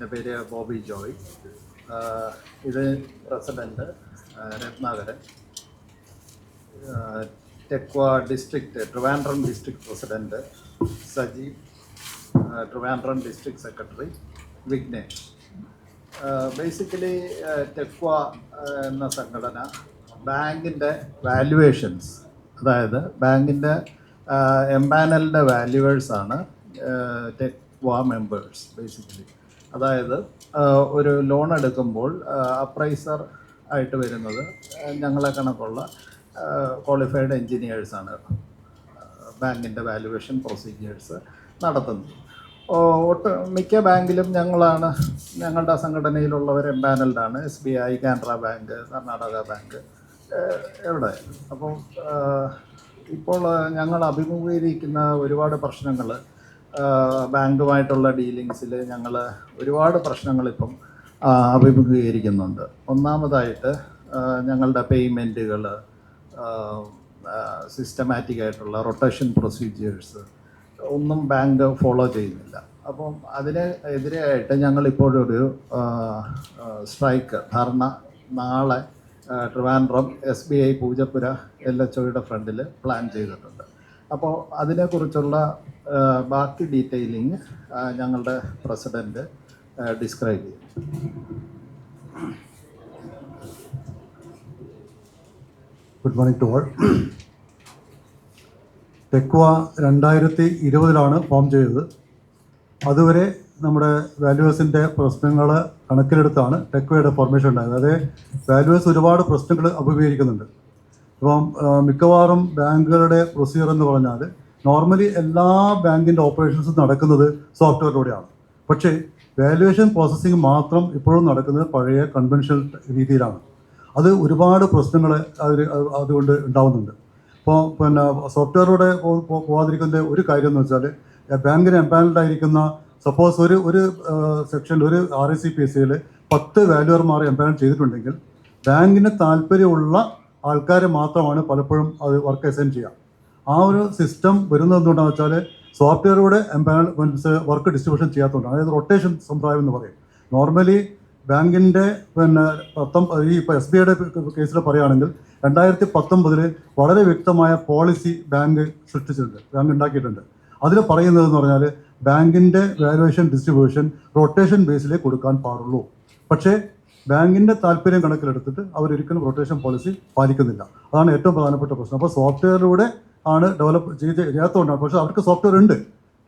എന്റെ പേര് ബോബി ജോയ്. ഇത് president Ratnakaran. ടെക്വ district Trivandrum district president Sajeev Trivandrum district secretary Vignesh basically ടെക്വ എന്ന സംഘടന ബാങ്കിന്റെ വാല്യുവേഷൻസ് അതായത് ബാങ്കിന്റെ എംപാനലിന്റെ വാല്യുവേഴ്സാണ് ടെക്വ മെമ്പേഴ്സ് ബേസിക്കലി. അതായത് ഒരു ലോൺ എടുക്കുമ്പോൾ അപ്രൈസർ ആയിട്ട് വരുന്നത് ഞങ്ങളെ കണക്കുള്ള ക്വാളിഫൈഡ് എൻജിനീയേഴ്സാണ് ബാങ്കിന്റെ വാല്യുവേഷൻ പ്രൊസീജിയേഴ്സ് നടത്തുന്നത്. ഒട്ട് മിക്ക ബാങ്കിലും ഞങ്ങളാണ് ഞങ്ങളുടെ സംഘടനയിലുള്ളവർ എംപാനൽഡാണ് S B I Canara bank Karnataka bank എവിടെ? അപ്പോൾ ഇപ്പോൾ ഞങ്ങൾ അഭിമുഖീകരിക്കുന്ന ഒരുപാട് പ്രശ്നങ്ങൾ ബാങ്കുമായിട്ടുള്ള ഡീലിങ്സിൽ ഞങ്ങൾ ഒരുപാട് പ്രശ്നങ്ങളിപ്പം അഭിമുഖീകരിക്കുന്നുണ്ട്. ഒന്നാമതായിട്ട് ഞങ്ങളുടെ പേയ്മെന്റുകൾ സിസ്റ്റമാറ്റിക് ആയിട്ടുള്ള റൊട്ടേഷൻ പ്രൊസീജിയേഴ്സ് ഒന്നും ബാങ്ക് ഫോളോ ചെയ്യുന്നില്ല. അപ്പം അതിന് എതിരെയായിട്ട് ഞങ്ങളിപ്പോഴൊരു സ്ട്രൈക്ക് ധർണ നാളെ Trivandrum S B I Poojappura L H ഒയുടെ ഫ്രണ്ടിൽ പ്ലാൻ ചെയ്തിട്ടുണ്ട്. അപ്പോൾ അതിനെക്കുറിച്ചുള്ള ബാക്കി ഡീറ്റെയിലിംഗ് ഞങ്ങളുടെ പ്രസിഡന്റ് ഡിസ്ക്രൈബ് ചെയ്യും. ഗുഡ് മോർണിംഗ് ടു ഓൾ ടെക്വ രണ്ടായിരത്തി ഇരുപതിലാണ് ഫോം ചെയ്തത്. അതുവരെ നമ്മുടെ വാല്യുവേഴ്സിന്റെ പ്രശ്നങ്ങൾ കണക്കിലെടുത്താണ് ടെക്വയുടെ ഫോർമേഷൻ ഉണ്ടായത്. അതായത് വാല്യുവേഴ്സ് ഒരുപാട് പ്രശ്നങ്ങൾ അഭിമുഖീകരിക്കുന്നുണ്ട്. ഇപ്പം മിക്കവാറും ബാങ്കുകളുടെ പ്രൊസീജിയർ എന്ന് പറഞ്ഞാൽ നോർമലി എല്ലാ ബാങ്കിന്റെ ഓപ്പറേഷൻസും നടക്കുന്നത് സോഫ്റ്റ്വെയറിലൂടെയാണ് പക്ഷേ വാല്യുവേഷൻ പ്രോസസ്സിംഗ് മാത്രം ഇപ്പോഴും നടക്കുന്നത് പഴയ കൺവെൻഷണൽ രീതിയിലാണ്. അത് ഒരുപാട് പ്രശ്നങ്ങൾ അതിൽ അതുകൊണ്ട് ഉണ്ടാവുന്നുണ്ട്. ഇപ്പോൾ പിന്നെ സോഫ്റ്റ്വെയറിലൂടെ പോ- പോ- പോകാതിരിക്കുന്ന ഒരു കാര്യം എന്ന് വെച്ചാൽ ബാങ്കിന് എംപാനൽഡ് ആയിരിക്കുന്ന സപ്പോസ് ഒരു ഒരു സെക്ഷനിൽ ഒരു R I C P S സിയിൽ പത്ത് വാല്യുവർമാർ എംപാനൽ ചെയ്തിട്ടുണ്ടെങ്കിൽ ബാങ്കിന് താല്പര്യമുള്ള ആൾക്കാരെ മാത്രമാണ് പലപ്പോഴും അത് വർക്ക് അസൈൻ ചെയ്യുക ആ ഒരു സിസ്റ്റം വരുന്നത് എന്തുകൊണ്ടാണെന്ന് വെച്ചാൽ സോഫ്റ്റ്വെയറിലൂടെ മീൻസ് വർക്ക് ഡിസ്ട്രിബ്യൂഷൻ ചെയ്യാത്തതുകൊണ്ടാണ്. അതായത് റൊട്ടേഷൻ സമ്പ്രദായം എന്ന് പറയും. നോർമലി ബാങ്കിന്റെ പിന്നെ പത്തം ഈ ഇപ്പോൾ എസ് ബി ഐയുടെ കേസിൽ പറയുകയാണെങ്കിൽ രണ്ടായിരത്തി പത്തൊമ്പതിൽ വളരെ വ്യക്തമായ പോളിസി ബാങ്ക് സൃഷ്ടിച്ചിട്ടുണ്ട് ബാങ്ക് ഉണ്ടാക്കിയിട്ടുണ്ട്. അതിൽ പറയുന്നതെന്ന് പറഞ്ഞാൽ ബാങ്കിന്റെ വാലുവേഷൻ ഡിസ്ട്രിബ്യൂഷൻ റൊട്ടേഷൻ ബേസിലേ കൊടുക്കാൻ പാടുള്ളൂ. പക്ഷേ ബാങ്കിന്റെ താല്പര്യം കണക്കിലെടുത്തിട്ട് അവരൊരിക്കലും റൊട്ടേഷൻ പോളിസി പാലിക്കുന്നില്ല. അതാണ് ഏറ്റവും പ്രധാനപ്പെട്ട പ്രശ്നം. അപ്പോൾ സോഫ്റ്റ്വെയറിലൂടെ ആണ് ഡെവലപ്പ് ചെയ്ത് ചെയ്യാത്തതുകൊണ്ടാണ് പക്ഷേ അവർക്ക് സോഫ്റ്റ്വെയർ ഉണ്ട്.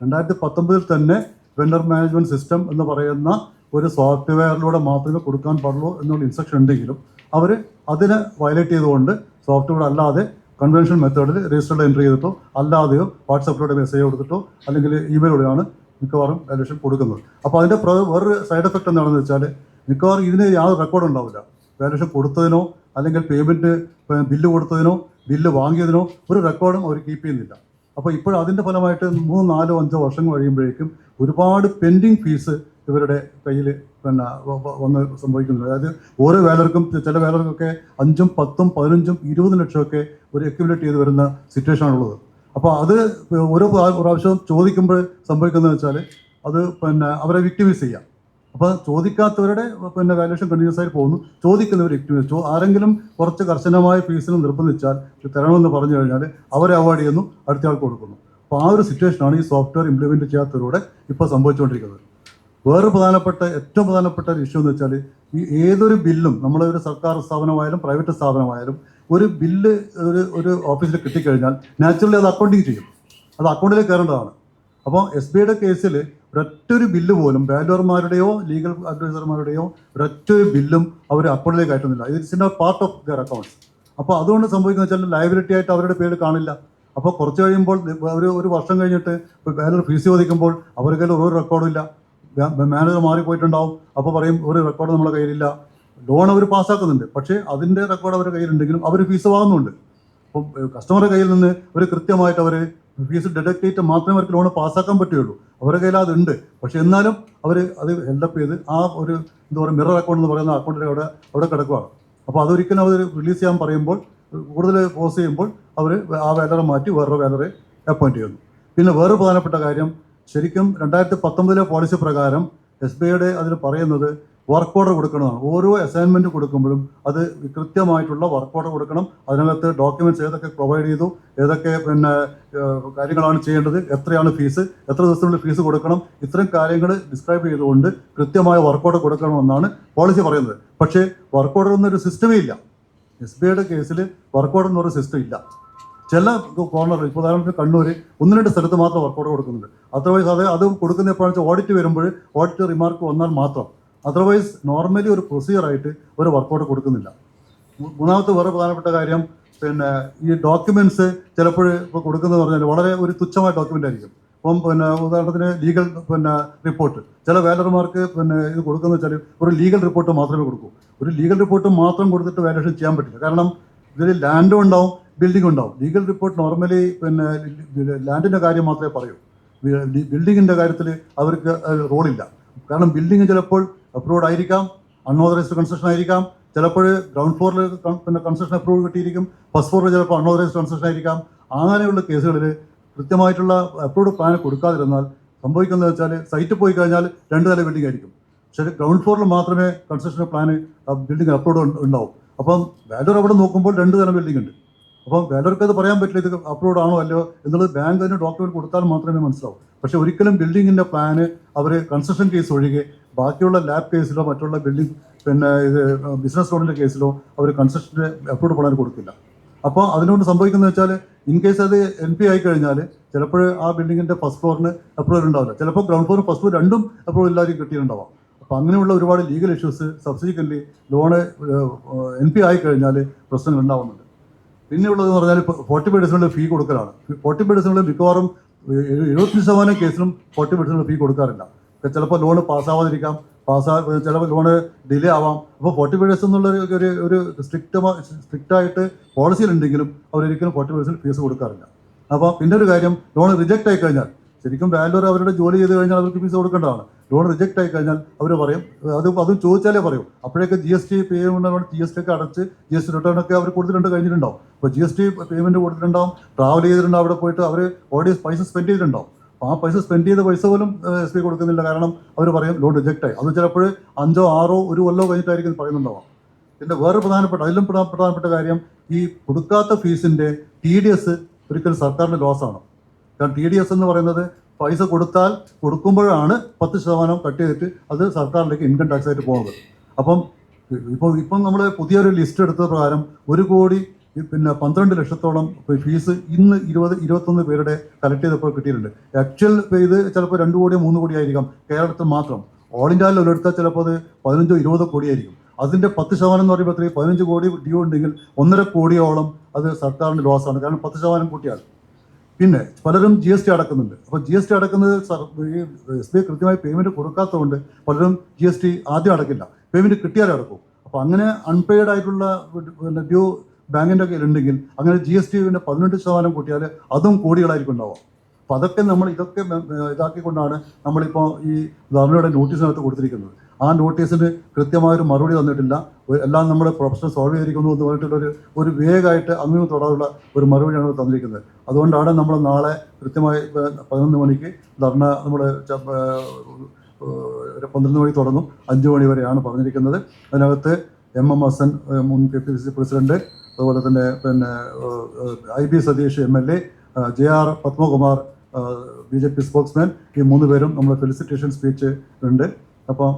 രണ്ടായിരത്തി പത്തൊമ്പതിൽ തന്നെ വെണ്ടർ മാനേജ്മെന്റ് സിസ്റ്റം എന്ന് പറയുന്ന ഒരു സോഫ്റ്റ്വെയറിലൂടെ മാത്രമേ കൊടുക്കാൻ പാടുള്ളൂ എന്നുള്ള ഇൻസ്ട്രക്ഷൻ ഉണ്ടെങ്കിലും അവർ അതിനെ വയലേറ്റ് ചെയ്തുകൊണ്ട് സോഫ്റ്റ്വെയർ അല്ലാതെ കൺവെൻഷൻ മെത്തേഡിൽ രജിസ്റ്ററിൽ എൻട്രി ചെയ്തിട്ടോ അല്ലാതെയോ വാട്സപ്പിലൂടെ മെസ്സേജ് കൊടുത്തിട്ടോ അല്ലെങ്കിൽ ഇമെയിലൂടെയാണ് മിക്കവാറും വാല്യൂഷൻ കൊടുക്കുന്നത്. അപ്പോൾ അതിന്റെ വേറൊരു സൈഡ് എഫക്റ്റ് എന്താണെന്ന് വെച്ചാൽ മിക്കവാറും ഇതിന് യാതൊരു റെക്കോർഡ് ഉണ്ടാവില്ല. വാല്യൂഷൻ കൊടുത്തതിനോ അല്ലെങ്കിൽ പേയ്മെന്റ് ബില്ല് കൊടുത്തതിനോ ബില്ല് വാങ്ങിയതിനോ ഒരു റെക്കോർഡും അവർ കീപ്പ് ചെയ്യുന്നില്ല. അപ്പോൾ ഇപ്പോൾ അതിന്റെ ഫലമായിട്ട് മൂന്ന് നാലോ അഞ്ചോ വർഷം കഴിയുമ്പോഴേക്കും ഒരുപാട് പെൻഡിങ് ഫീസ് ഇവരുടെ കയ്യിൽ പിന്നെ വന്ന് സംഭവിക്കുന്നത് അതായത് ഓരോ വേലർക്കും ചില വേലർക്കൊക്കെ അഞ്ചും പത്തും പതിനഞ്ചും ഇരുപത് ലക്ഷമൊക്കെ ഒരു എക്യുമുലേറ്റ് ചെയ്ത് വരുന്ന സിറ്റുവേഷൻ ആണുള്ളത്. അപ്പോൾ അത് ഓരോ പ്രാ- പ്രാവശ്യവും ചോദിക്കുമ്പോൾ സംഭവിക്കുന്നത് വെച്ചാൽ അത് പിന്നെ അവരെ വിക്ടിമൈസ് ചെയ്യാം. അപ്പോൾ ചോദിക്കാത്തവരുടെ പിന്നെ വാല്യൂഷൻ കണ്ടിന്യൂസ് ആയി പോകുന്നു. ചോദിക്കുന്നവർ വിക്ടിമൈസ് ആരെങ്കിലും കുറച്ച് കർശനമായ ഫീസിന് നിർബന്ധിച്ചാൽ തരണമെന്ന് പറഞ്ഞു കഴിഞ്ഞാൽ അവരെ അവോയ്ഡ് ചെയ്യുന്നു അടുത്ത ആൾക്ക് കൊടുക്കുന്നു. അപ്പോൾ ആ ഒരു സിറ്റുവേഷനാണ് ഈ സോഫ്റ്റ്വെയർ ഇംപ്ലിമെന്റ് ചെയ്യാത്തവരോടെ ഇപ്പോൾ സംഭവിച്ചുകൊണ്ടിരിക്കുന്നത്. വേറെ പ്രധാനപ്പെട്ട ഏറ്റവും പ്രധാനപ്പെട്ട ഒരു ഇഷ്യൂ എന്ന് വെച്ചാൽ ഈ ഏതൊരു ബില്ലും നമ്മളെ ഒരു സർക്കാർ സ്ഥാപനമായാലും പ്രൈവറ്റ് സ്ഥാപനമായാലും ഒരു ബില്ല് ഒരു ഒരു ഓഫീസിൽ കിട്ടിക്കഴിഞ്ഞാൽ നാച്ചുറലി അത് അക്കൗണ്ടിങ് ചെയ്യും. അത് അക്കൗണ്ടിലേക്ക് കയറേണ്ടതാണ്. അപ്പോൾ എസ് ബി ഐയുടെ കേസിൽ ഒരൊറ്റൊരു ബില്ല് പോലും ബാലർമാരുടെയോ ലീഗൽ അഡ്വൈസർമാരുടെയോ ഒരൊറ്റൊരു ബില്ലും അവർ അക്കൗണ്ടിലേക്ക് അയറ്റുന്നില്ല it's in a part of their accounts അപ്പോൾ അതുകൊണ്ട് സംഭവിക്കുന്നത് വെച്ചാൽ ലയബിലിറ്റി ആയിട്ട് അവരുടെ പേര് കാണില്ല. അപ്പോൾ കുറച്ച് കഴിയുമ്പോൾ ഒരു ഒരു വർഷം കഴിഞ്ഞിട്ട് ഇപ്പോൾ ബാലർ ഫീസ് ചോദിക്കുമ്പോൾ അവരുടെ കയ്യിൽ ഒരു റെക്കോർഡും ഇല്ല. മാനേജർ മാറിപ്പോയിട്ടുണ്ടാവും. അപ്പോൾ പറയും ഒരു റെക്കോർഡ് നമ്മുടെ കയ്യിലില്ല. ലോൺ അവർ പാസ്സാക്കുന്നുണ്ട് പക്ഷേ അതിന്റെ റെക്കോർഡ് അവരുടെ കയ്യിലുണ്ടെങ്കിലും അവർ ഫീസ് വാങ്ങുന്നുണ്ട്. അപ്പം കസ്റ്റമറുടെ കയ്യിൽ നിന്ന് ഒരു കൃത്യമായിട്ട് അവർ ഫീസ് ഡിഡക്ട് ചെയ്തിട്ട് മാത്രമേ അവർക്ക് ലോൺ പാസ്സാക്കാൻ പറ്റുകയുള്ളൂ. അവരുടെ കയ്യിൽ അതുണ്ട് പക്ഷെ എന്നാലും അവർ അത് ഹെൽഡപ്പ് ചെയ്ത് ആ ഒരു എന്താ പറയുക മിറർ അക്കൗണ്ട് എന്ന് പറയുന്ന അക്കൗണ്ടിൽ അവിടെ അവിടെ കിടക്കുകയാണ് അപ്പോൾ അതൊരിക്കലും അവർ റിലീസ് ചെയ്യാൻ പറയുമ്പോൾ കൂടുതൽ പോസ് ചെയ്യുമ്പോൾ അവർ ആ വേലറെ മാറ്റി വേറൊരു വേലറെ അപ്പോയിന്റ് ചെയ്യുന്നു. പിന്നെ വേറെ പ്രധാനപ്പെട്ട കാര്യം ശരിക്കും രണ്ടായിരത്തി പത്തൊമ്പതിലെ പോളിസി പ്രകാരം എസ് ബി ഐയുടെ അതിൽ പറയുന്നത് വർക്ക് ഓർഡർ കൊടുക്കണമെന്നാണ് ഓരോ അസൈൻമെന്റ് കൊടുക്കുമ്പോഴും അത് കൃത്യമായിട്ടുള്ള വർക്ക് ഓർഡർ കൊടുക്കണം. അതിനകത്ത് ഡോക്യുമെന്റ്സ് ഏതൊക്കെ പ്രൊവൈഡ് ചെയ്തു ഏതൊക്കെ പിന്നെ കാര്യങ്ങളാണ് ചെയ്യേണ്ടത് എത്രയാണ് ഫീസ് എത്ര ദിവസത്തിനുള്ളിൽ ഫീസ് കൊടുക്കണം ഇത്തരം കാര്യങ്ങൾ ഡിസ്ക്രൈബ് ചെയ്തുകൊണ്ട് കൃത്യമായ വർക്ക് ഓർഡർ കൊടുക്കണമെന്നാണ് പോളിസി പറയുന്നത്. പക്ഷേ വർക്ക് ഓർഡർ എന്നൊരു സിസ്റ്റമേ ഇല്ല. എസ് ബി ഐയുടെ കേസിൽ വർക്ക് ഓർഡർ എന്നൊരു സിസ്റ്റം ഇല്ല. ചില കോർണറിൽ ഇപ്പോൾ ഉദാഹരണത്തിന് കണ്ണൂർ ഒന്ന് രണ്ട് സ്ഥലത്ത് മാത്രം വർക്ക് ഓർഡർ കൊടുക്കുന്നുണ്ട്. അതർവൈസ് അത് അത് കൊടുക്കുന്ന എപ്പോഴാണെന്ന് വെച്ചാൽ ഓഡിറ്റ് വരുമ്പോൾ ഓഡിറ്റ് റിമാർക്ക് വന്നാൽ മാത്രം. അതർവൈസ് നോർമലി ഒരു പ്രൊസീജിയറായിട്ട് ഒരു വർക്കൗട്ട് കൊടുക്കുന്നില്ല. മൂന്നാമത്തെ വേറെ പ്രധാനപ്പെട്ട കാര്യം പിന്നെ ഈ ഡോക്യുമെന്റ്സ് ചിലപ്പോൾ ഇപ്പോൾ കൊടുക്കുന്നത് പറഞ്ഞാൽ വളരെ ഒരു തുച്ഛമായ ഡോക്യുമെന്റ് ആയിരിക്കും. ഇപ്പം പിന്നെ ഉദാഹരണത്തിന് ലീഗൽ പിന്നെ റിപ്പോർട്ട് ചില വാലർമാർക്ക് പിന്നെ ഇത് കൊടുക്കുന്ന വെച്ചാൽ ഒരു ലീഗൽ റിപ്പോർട്ട് മാത്രമേ കൊടുക്കൂ. ഒരു ലീഗൽ റിപ്പോർട്ട് മാത്രം കൊടുത്തിട്ട് വാലേഷൻ ചെയ്യാൻ പറ്റില്ല. കാരണം ഇതിൽ ലാൻഡും ഉണ്ടാവും ബിൽഡിംഗ് ഉണ്ടാവും. ലീഗൽ റിപ്പോർട്ട് നോർമലി പിന്നെ ലാൻഡിന്റെ കാര്യം മാത്രമേ പറയൂ. ബിൽഡിങ്ങിന്റെ കാര്യത്തിൽ അവർക്ക് റോളില്ല കാരണം ബിൽഡിംഗ് ചിലപ്പോൾ അപ്രൂവ്ഡ് ആയിരിക്കാം. അൺഓതറൈസ്ഡ് കൺസ്ട്രക്ഷൻ ആയിരിക്കാം. ചിലപ്പോൾ ഗ്രൗണ്ട് ഫ്ലോറിൽ പിന്നെ കൺസ്ട്രക്ഷൻ അപ്രൂവ് കിട്ടിയിരിക്കും. ഫസ്റ്റ് ഫ്ലോറിൽ ചിലപ്പോൾ അൺഓതറൈസ്ഡ് കൺസ്ട്രക്ഷൻ ആയിരിക്കാം. അങ്ങനെയുള്ള കേസുകളിൽ കൃത്യമായിട്ടുള്ള അപ്രൂവ്ഡ് പ്ലാൻ കൊടുക്കാതിരുന്നാൽ സംഭവിക്കുന്നത് വെച്ചാൽ സൈറ്റിൽ പോയി കഴിഞ്ഞാൽ രണ്ട് നില ബിൽഡിംഗ് ആയിരിക്കും. പക്ഷേ ഗ്രൗണ്ട് ഫ്ലോറിൽ മാത്രമേ കൺസ്ട്രക്ഷൻ പ്ലാൻ ബിൽഡിംഗ് അപ്രൂവ്ഡ് ഉണ്ടാവും. അപ്പം വാലർ അവിടെ നോക്കുമ്പോൾ രണ്ട് തരം ബിൽഡിംഗ് ഉണ്ട്. അപ്പം വാലർക്ക് അത് പറയാൻ പറ്റില്ല ഇത് അപ്രൂവ്ഡ് ആണോ അല്ലയോ എന്നുള്ളത് ബാങ്ക് അതിന് ഡോക്യുമെന്റ് കൊടുത്താൽ മാത്രമേ മനസ്സിലാവൂ. പക്ഷെ ഒരിക്കലും ബിൽഡിങ്ങിന്റെ പ്ലാന് അവർ കൺസ്ട്രക്ഷൻ കേസ് ഒഴികെ ബാക്കിയുള്ള ലാബ് കേസിലോ മറ്റുള്ള ബിൽഡിംഗ് പിന്നെ ഇത് ബിസിനസ് ലോണിന്റെ കേസിലോ അവർ കൺസ്ട്രക്ഷന്റെ അപ്രൂവ്ഡ് പ്ലാൻ കൊടുക്കില്ല. അപ്പോൾ അതിനോട് സംഭവിക്കുന്നത് വെച്ചാൽ ഇൻ കേസ് അത് എൻ പി ആയി കഴിഞ്ഞാൽ ചിലപ്പോൾ ആ ബിൽഡിങ്ങിന്റെ ഫസ്റ്റ് ഫ്ലോറിന് അപ്രൂവൽ ഉണ്ടാവില്ല. ചിലപ്പോൾ ഗ്രൗണ്ട് ഫ്ലോർ ഫസ്റ്റ് ഫ്ലോർ രണ്ടും അപ്രൂവൽ എല്ലാവരും കിട്ടിയിട്ടുണ്ടാവാം. അപ്പോൾ അങ്ങനെയുള്ള ഒരുപാട് ലീഗൽ ഇഷ്യൂസ് സബ്സിഡിക്കലി ലോണ് എൻ പി ആയി കഴിഞ്ഞാൽ പ്രശ്നങ്ങൾ ഉണ്ടാവുന്നുണ്ട്. പിന്നെ ഉള്ളതെന്ന് പറഞ്ഞാൽ ഫോർട്ടി ഫൈവ് ഫീ കൊടുക്കലാണ്. ഫോർട്ടി ഫൈവ് ഡേയ്സിനുള്ള മിക്കവാറും എഴുപത്തി ശതമാനം കേസിലും ഫോർട്ടി ഫൈവ് ഫീ കൊടുക്കാറില്ല. ചിലപ്പോൾ ലോൺ പാസ്സാവാതിരിക്കാം പാസ്സാ ചിലപ്പോൾ ലോണ് ഡിലേ ആവാം. അപ്പോൾ ഫോർട്ടി ഫൈവ് എന്നുള്ള ഒരു- ഒരു സ്ട്രിക്റ്റ് സ്ട്രിക്റ്റായിട്ട് പോളിസിയിലുണ്ടെങ്കിലും അവരൊരിക്കലും ഫോർട്ടി ഫൈവ് ഫീസ് കൊടുക്കാറില്ല. അപ്പോൾ പിന്നെ ഒരു കാര്യം ലോൺ റിജക്റ്റ് ആയി കഴിഞ്ഞാൽ ശരിക്കും ബാംഗ്ലൂർ അവരുടെ ജോലി ചെയ്ത് കഴിഞ്ഞാൽ അവർക്ക് ഫീസ് കൊടുക്കേണ്ടതാണ്. ലോൺ റിജക്റ്റ് ആയി കഴിഞ്ഞാൽ അവർ പറയും അത് അതും ചോദിച്ചാലേ പറയും. അപ്പോഴേക്ക് G S T payment G S T ഒക്കെ അടച്ച് ജി എസ് ടി റിട്ടേൺ ഒക്കെ അവർ കൊടുത്തിട്ടുണ്ട് കഴിഞ്ഞിട്ടുണ്ടാവും. അപ്പോൾ ജി എസ് ടി പേയ്മെന്റ് കൊടുത്തിട്ടുണ്ടാവും ട്രാവൽ ചെയ്തിട്ടുണ്ടാവും അവിടെ പോയിട്ട് അവർ ഓൾറെഡി പൈസ സ്പെൻഡ് ചെയ്തിട്ടുണ്ടാവും. ആ പൈസ സ്പെൻഡ് ചെയ്ത പൈസ പോലും എസ് ബി കൊടുക്കുന്നില്ല. കാരണം അവർ പറയും ലോൺ റിജക്റ്റ് ആയി. അത് ചിലപ്പോൾ അഞ്ചോ ആറോ ഒരു കൊല്ലോ കഴിഞ്ഞിട്ടായിരിക്കും പറയുന്നുണ്ടാവാം പിന്നെ വേറെ പ്രധാനപ്പെട്ട അതിലും പ്രധാനപ്പെട്ട കാര്യം ഈ കൊടുക്കാത്ത ഫീസിന്റെ ടി ഡി എസ് ഒരിക്കലും സർക്കാരിന്റെ ലോസ് ആണ്. കാരണം ടി ഡി എസ് എന്ന് പറയുന്നത് പൈസ കൊടുത്താൽ കൊടുക്കുമ്പോഴാണ് പത്ത് ശതമാനം കട്ട് ചെയ്തിട്ട് അത് സർക്കാരിലേക്ക് ഇൻകം ടാക്സ് ആയിട്ട് പോകുന്നത്. അപ്പം ഇപ്പോൾ ഇപ്പം നമ്മൾ പുതിയൊരു ലിസ്റ്റ് എടുത്ത പ്രകാരം ഒരു കോടി പിന്നെ പന്ത്രണ്ട് ലക്ഷത്തോളം ഫീസ് ഇന്ന് ഇരുപത് ഇരുപത്തൊന്ന് പേരുടെ കളക്ട് ചെയ്തപ്പോൾ കിട്ടിയിട്ടുണ്ട്. ആക്ച്വൽ ഇത് ചിലപ്പോൾ രണ്ട് കോടിയോ മൂന്ന് കോടി ആയിരിക്കാം കേരളത്തിൽ മാത്രം. ഓൾ ഇന്ത്യയിൽ ഒരിടത്താൽ ചിലപ്പോൾ അത് പതിനഞ്ചോ ഇരുപതോ കോടിയായിരിക്കും അതിന്റെ പത്ത് ശതമാനം എന്ന് പറയുമ്പോൾ പതിനഞ്ച് കോടി ഡ്യൂ ഉണ്ടെങ്കിൽ ഒന്നര കോടിയോളം അത് സർക്കാരിന്റെ ലോസാണ് കാരണം പത്ത് ശതമാനം കൂട്ടിയാൽ. പിന്നെ പലരും ജി എസ് ടി അടക്കുന്നുണ്ട്. അപ്പോൾ ജി എസ് ടി അടക്കുന്നത് എസ് ബി ഐ കൃത്യമായി പേയ്മെന്റ് കൊടുക്കാത്തതുകൊണ്ട് പലരും ജി എസ് ടി ആദ്യം അടക്കില്ല. പേയ്മെന്റ് കിട്ടിയാലേ അടക്കും. അപ്പോൾ അങ്ങനെ അൺപെയ്ഡ് ആയിട്ടുള്ള ഡ്യൂ ബാങ്കിന്റെ കയ്യിലുണ്ടെങ്കിൽ അങ്ങനെ ജി എസ് ടിന്റെ പതിനെട്ട് ശതമാനം കൂട്ടിയാൽ അതും കോടികളായിരിക്കും ഉണ്ടാവുക. അപ്പോൾ അതൊക്കെ നമ്മൾ ഇതൊക്കെ ഇതാക്കിക്കൊണ്ടാണ് നമ്മളിപ്പോൾ ഈ ഗവർണറുടെ നോട്ടീസിനകത്ത് കൊടുത്തിരിക്കുന്നത്. ആ നോട്ടീസിന് കൃത്യമായൊരു മറുപടി തന്നിട്ടില്ല. എല്ലാം നമ്മുടെ പ്രൊഫഷണൽ സോൾവ് ചെയ്തിരിക്കുന്നു എന്ന് പറഞ്ഞിട്ടുള്ള ഒരു വേഗമായിട്ട് അങ്ങനെയും തൊടാനുള്ള ഒരു മറുപടിയാണ് തന്നിരിക്കുന്നത്. അതുകൊണ്ടാണ് നമ്മൾ നാളെ കൃത്യമായി പതിനൊന്ന് മണിക്ക് ധർണ നമ്മുടെ പന്ത്രണ്ട് മണി തുടങ്ങും. അഞ്ച് മണി വരെയാണ് പറഞ്ഞിരിക്കുന്നത്. അതിനകത്ത് എം എം ഹസൻ മുൻ കെ പി സി പ്രസിഡന്റ് അതുപോലെ തന്നെ പിന്നെ I B Satheesh M L A J R Padmakumar B J P spokesman ഈ മൂന്ന് പേരും നമ്മുടെ ഫെലിസിറ്റേഷൻ സ്പീച്ച് ഉണ്ട്. അപ്പോൾ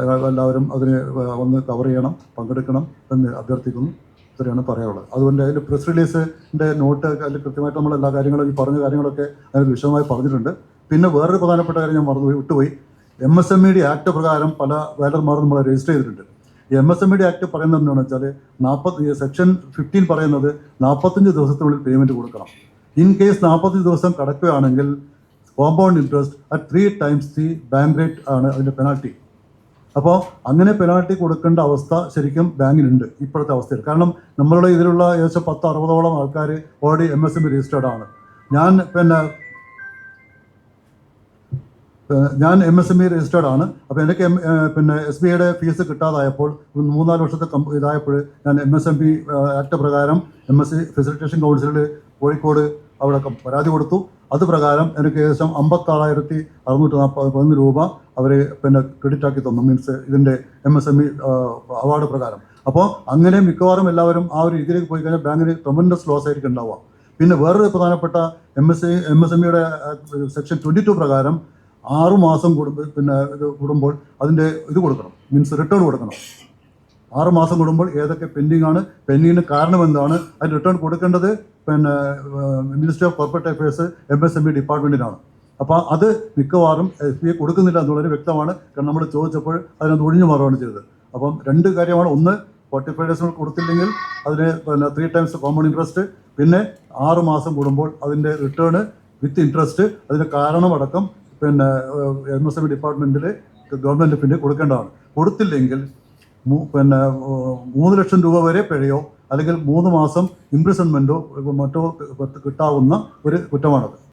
എല്ലാവരും അതിന് ഒന്ന് കവർ ചെയ്യണം പങ്കെടുക്കണം എന്ന് അഭ്യർത്ഥിക്കുന്നു. ഇത്രയാണ് പറയാനുള്ളത്. അതുകൊണ്ട് അതിൽ പ്രസ് റിലീസിന്റെ നോട്ട് അതിൽ കൃത്യമായിട്ട് നമ്മൾ എല്ലാ കാര്യങ്ങളും ഈ പറഞ്ഞ കാര്യങ്ങളൊക്കെ അതിൽ വിശദമായി പറഞ്ഞിട്ടുണ്ട്. പിന്നെ വേറൊരു പ്രധാനപ്പെട്ട കാര്യം ഞാൻ മറന്നുപോയി വിട്ടുപോയി. M S M E D act പ്രകാരം പല വേലർമാരും നമ്മൾ രജിസ്റ്റർ ചെയ്തിട്ടുണ്ട്. M S M E D act പറയുന്നത് എന്താണെന്ന് വെച്ചാൽ നാൽപ്പത്തി സെക്ഷൻ ഫിഫ്റ്റീൻ പറയുന്നത് നാൽപ്പത്തഞ്ച് ദിവസത്തിനുള്ളിൽ പേയ്മെന്റ് കൊടുക്കണം. ഇൻ കേസ് നാൽപ്പത്തഞ്ച് ദിവസം കടക്കുകയാണെങ്കിൽ compound interest at three times the bank rate ആണ് അതിന്റെ പെനാൽറ്റി അപ്പോൾ അങ്ങനെ പെനാൾട്ടി കൊടുക്കേണ്ട അവസ്ഥ ശരിക്കും ബാങ്കിനുണ്ട് ഇപ്പോഴത്തെ അവസ്ഥയിൽ. കാരണം നമ്മളുടെ ഇതിലുള്ള ഏകദേശം പത്ത് അറുപതോളം ആൾക്കാർ already M S M registered ആണ്. ഞാൻ പിന്നെ ഞാൻ M S M E registered ആണ്. അപ്പോൾ എനിക്ക് പിന്നെ എസ് ബി ഐയുടെ ഫീസ് കിട്ടാതായപ്പോൾ മൂന്നാൽ വർഷത്തെ കം ഇതായപ്പോൾ ഞാൻ M S M P act പ്രകാരം എം എസ് സി ഫെസിലിറ്റേഷൻ കൗൺസിലിൽ കോഴിക്കോട് അവിടെ പരാതി കൊടുത്തു. അത് പ്രകാരം എനിക്ക് ഏകദേശം അമ്പത്താറായിരത്തി അറുന്നൂറ്റി നാൽപ്പത് പതിനൊന്ന് രൂപ അവർ പിന്നെ ക്രെഡിറ്റ് ആക്കി തന്നു. മീൻസ് ഇതിന്റെ M S M E award പ്രകാരം. അപ്പോൾ അങ്ങനെ മിക്കവാറും എല്ലാവരും ആ ഒരു രീതിയിലേക്ക് പോയി കഴിഞ്ഞാൽ ബാങ്കിന് ട്രമൻഡസ് ലോസ് ആയിരിക്കും ഉണ്ടാവുക. പിന്നെ വേറൊരു പ്രധാനപ്പെട്ട M S M S M ഇയുടെ സെക്ഷൻ ട്വന്റി ടു പ്രകാരം ആറു മാസം കൂടുമ്പോൾ പിന്നെ ഇത് കൂടുമ്പോൾ അതിന്റെ ഇത് കൊടുക്കണം. മീൻസ് റിട്ടേൺ കൊടുക്കണം. ആറ് മാസം കൂടുമ്പോൾ ഏതൊക്കെ പെൻഡിങ് ആണ് പെൻഡിങ്ങിന് കാരണം എന്താണ് അതിന് റിട്ടേൺ കൊടുക്കേണ്ടത് പിന്നെ ministry of corporate affairs M S M E ഡിപ്പാർട്ട്മെന്റിനാണ് അപ്പോൾ അത് മിക്കവാറും എസ് ബി ഐ കൊടുക്കുന്നില്ല എന്നുള്ളത് വ്യക്തമാണ്. കാരണം നമ്മൾ ചോദിച്ചപ്പോൾ അതിനകത്ത് ഒഴിഞ്ഞു മാറുകയാണ് ചെയ്തത്. അപ്പം രണ്ട് കാര്യമാണ്. ഒന്ന് ഫോർട്ടി ഫൈവ് ഡേഴ്സ് കൊടുത്തില്ലെങ്കിൽ അതിന് പിന്നെ ത്രീ ടൈംസ് കോമൺ ഇൻട്രസ്റ്റ് പിന്നെ ആറ് മാസം കൂടുമ്പോൾ അതിന്റെ റിട്ടേൺ വിത്ത് ഇൻട്രസ്റ്റ് അതിന്റെ കാരണമടക്കം പിന്നെ എം എസ് എം ഡിപ്പാർട്ട്മെന്റിൽ ഗവൺമെന്റ് പിന്നെ കൊടുക്കേണ്ടതാണ്. കൊടുത്തില്ലെങ്കിൽ പിന്നെ മൂന്ന് ലക്ഷം രൂപ വരെ പിഴയോ അല്ലെങ്കിൽ മൂന്ന് മാസം ഇംപ്രിസൺമെന്റോ മറ്റോ കിട്ടാവുന്ന ഒരു കുറ്റമാണത്.